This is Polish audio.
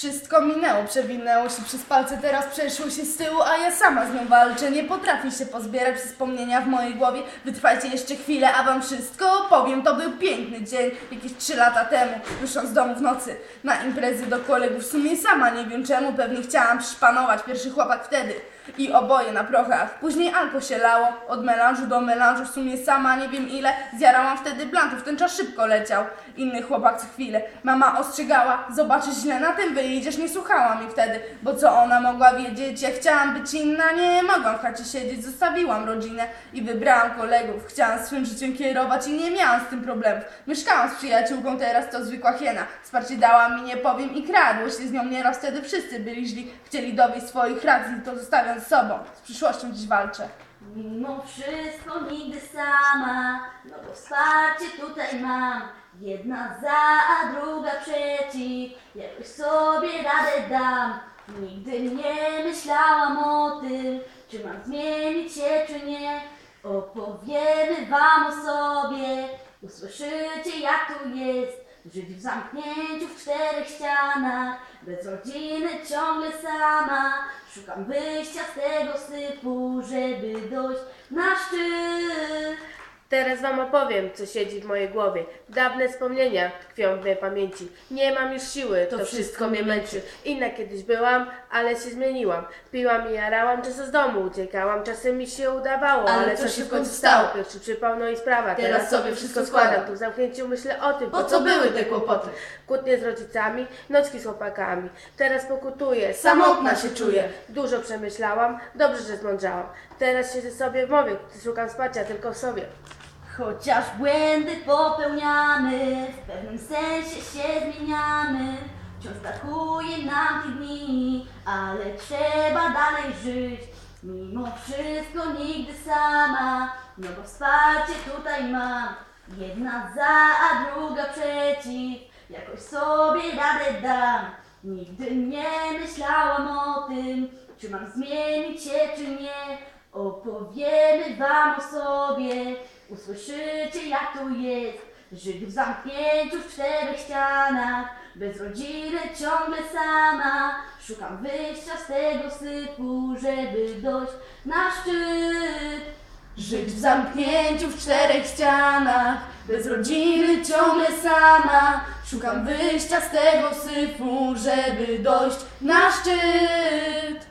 Wszystko minęło, przewinęło się przez palce, teraz przeszło się z tyłu, a ja sama z nią walczę. Nie potrafię się pozbierać wspomnienia w mojej głowie. Wytrwajcie jeszcze chwilę, a wam wszystko opowiem. To był piękny dzień, jakieś trzy lata temu, wyszłam z domu w nocy na imprezy do kolegów. W sumie sama nie wiem czemu, pewnie chciałam przyszpanować, pierwszy chłopak wtedy. I oboje na prochach. Później alko się lało, od melanżu do melanżu, w sumie sama nie wiem ile. Zjarałam wtedy blantów, ten czas szybko leciał. Inny chłopak co chwilę. Mama ostrzegała, zobaczysz źle na tym wyjdziesz, nie słuchała mi wtedy. Bo co ona mogła wiedzieć, ja chciałam być inna, nie mogłam w chacie siedzieć, zostawiłam rodzinę i wybrałam kolegów. Chciałam swym życiem kierować i nie miałam z tym problemów. Mieszkałam z przyjaciółką, teraz to zwykła hiena. Wsparcie dała mi, nie powiem, i kradło się z nią nieraz, wtedy wszyscy byli źli. Chcieli dowieść swoich racji, to zostawiam z sobą. Z przyszłością dziś walczę. Mimo wszystko nigdy sama, no bo wsparcie tutaj mam. Jedna za, a druga przeciw, jakoś sobie radę dam. Nigdy nie myślałam o tym, czy mam zmienić się, czy nie. Opowiemy wam o sobie, usłyszycie jak tu jest. Żyć w zamknięciu w czterech ścianach, bez rodziny ciągle sama. Szukam wyjścia z tego sypu, żeby dojść na szczyt. Teraz wam opowiem, co siedzi w mojej głowie. Dawne wspomnienia tkwią w mojej pamięci. Nie mam już siły, to, wszystko mnie męczy. Inna kiedyś byłam, ale się zmieniłam. Piłam i jarałam, czasem z domu uciekałam, czasem mi się udawało, Ale ale, co co się w końcu stało? Pierwszy przypał, no i sprawa. Teraz sobie wszystko składam. Tu w zamknięciu myślę o tym, Po co były te kłopoty? Kłótnie z rodzicami, nocki z chłopakami. Teraz pokutuję, Samotna się czuję. Dużo przemyślałam, dobrze, że zmądrzałam. Teraz siedzę sobie w mowie, szukam wsparcia tylko w sobie. Chociaż błędy popełniamy, w pewnym sensie się zmieniamy. Wciąż brakuje nam tych dni, ale trzeba dalej żyć. Mimo wszystko nigdy sama, no bo wsparcie tutaj mam. Jedna za, a druga przeciw, jakoś sobie radę dam. Nigdy nie myślałam o tym, czy mam zmienić się, czy nie. Opowiemy wam o sobie, usłyszycie jak tu jest. Żyć w zamknięciu w czterech ścianach, bez rodziny ciągle sama. Szukam wyjścia z tego sypu, żeby dojść na szczyt. Żyć w zamknięciu w czterech ścianach, bez rodziny ciągle sama. Szukam wyjścia z tego syfu, żeby dojść na szczyt.